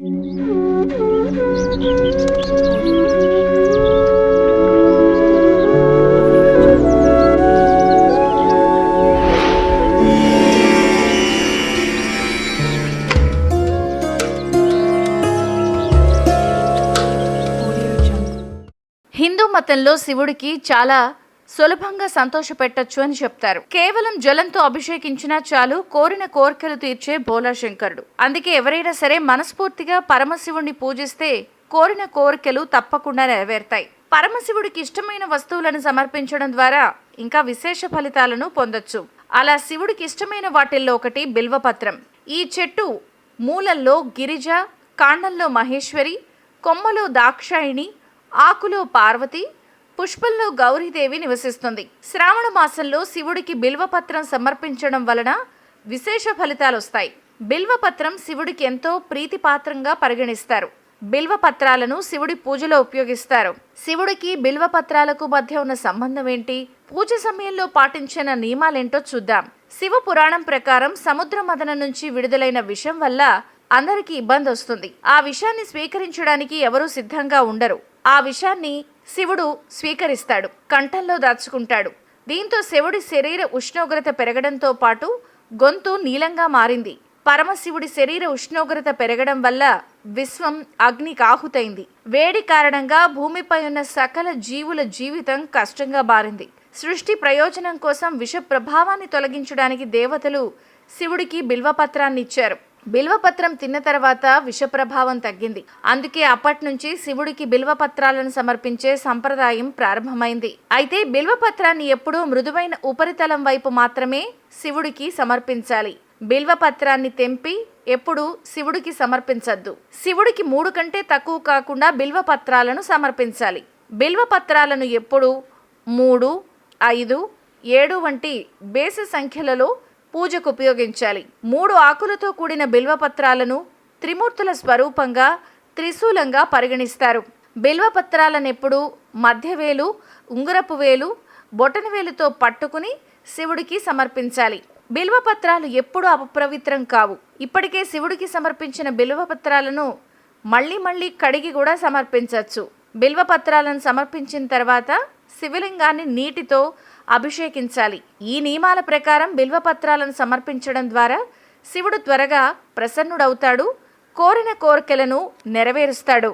హిందూ మతంలో శివుడికి చాలా సులభంగా సంతోషపెట్టొచ్చు అని చెప్తారు. కేవలం జలంతో అభిషేకించినా చాలు కోరిన కోరికలు తీర్చే భోలా శంకరుడు. అందుకే ఎవరైనా సరే మనస్ఫూర్తిగా పరమశివుణ్ణి పూజిస్తే కోరిన కోరికలు తప్పకుండా నెరవేరుతాయి. పరమశివుడికి ఇష్టమైన వస్తువులను సమర్పించడం ద్వారా ఇంకా విశేష ఫలితాలను పొందొచ్చు. అలా శివుడికి ఇష్టమైన వాటిల్లో ఒకటి బిల్వపత్రం. ఈ చెట్టు మూలల్లో గిరిజ కాండంలో మహేశ్వరి కొమ్మలో దాక్షాయిణి ఆకులో పార్వతి పుష్పంలో గౌరీదేవి నివసిస్తుంది. శ్రావణ మాసంలో శివుడికి బిల్వపత్రం సమర్పించడం వలన విశేష ఫలితాలు వస్తాయి. బిల్వపత్రం శివుడికి ఎంతో ప్రీతిపాత్రంగా పరిగణిస్తారు. బిల్వపత్రాలను శివుడి పూజలో ఉపయోగిస్తారు. శివుడికి బిల్వపత్రాలకు మధ్య ఉన్న సంబంధం ఏంటి? పూజ సమయంలో పాటించిన నియమాలేంటో చూద్దాం. శివ పురాణం ప్రకారం సముద్ర మదన నుంచి విడుదలైన విషం వల్ల అందరికీ ఇబ్బంది వస్తుంది. ఆ విషయాన్ని స్వీకరించడానికి ఎవరూ సిద్ధంగా ఉండరు. ఆ విషాన్ని శివుడు స్వీకరిస్తాడు కంఠంలో దాచుకుంటాడు. దీంతో శివుడి శరీర ఉష్ణోగ్రత పెరగడంతో పాటు గొంతు నీలంగా మారింది. పరమశివుడి శరీర ఉష్ణోగ్రత పెరగడం వల్ల విశ్వం అగ్నికి ఆహుతైంది వేడి కారణంగా భూమిపై ఉన్న సకల జీవుల జీవితం కష్టంగా మారింది. సృష్టి ప్రయోజనం కోసం విష ప్రభావాన్ని తొలగించడానికి దేవతలు శివుడికి బిల్వపత్రాన్ని ఇచ్చారు. బిల్వపత్రం తిన్న తర్వాత విష ప్రభావం తగ్గింది. అందుకే అప్పటి నుంచి శివుడికి బిల్వపత్రాలను సమర్పించే సంప్రదాయం ప్రారంభమైంది. అయితే బిల్వపత్రాన్ని ఎప్పుడూ మృదువైన ఉపరితలం వైపు మాత్రమే శివుడికి సమర్పించాలి. బిల్వపత్రాన్ని తెంపి ఎప్పుడు శివుడికి సమర్పించద్దు. శివుడికి మూడు కంటే తక్కువ కాకుండా బిల్వపత్రాలను సమర్పించాలి. బిల్వపత్రాలను ఎప్పుడు మూడు ఐదు ఏడు వంటి బేసి సంఖ్యలలో పూజకు ఉపయోగించాలి. మూడు ఆకులతో కూడిన బిల్వపత్రాలను త్రిమూర్తుల స్వరూపంగా త్రిశూలంగా పరిగణిస్తారు. బిల్వపత్రాలనెప్పుడు మధ్యవేలు ఉంగరపు వేలు బొటనవేలుతో పట్టుకుని శివుడికి సమర్పించాలి. బిల్వపత్రాలు ఎప్పుడూ అపవిత్రం కావు. ఇప్పటికే శివుడికి సమర్పించిన బిల్వపత్రాలను మళ్ళీ మళ్ళీ కడిగి కూడా సమర్పించవచ్చు బిల్వపత్రాలను సమర్పించిన తర్వాత శివలింగాన్ని నీటితో అభిషేకించాలి. ఈ నియమాల ప్రకారం బిల్వపత్రాలను సమర్పించడం ద్వారా శివుడు త్వరగా ప్రసన్నుడవుతాడు కోరిన కోరికలను నెరవేరుస్తాడు.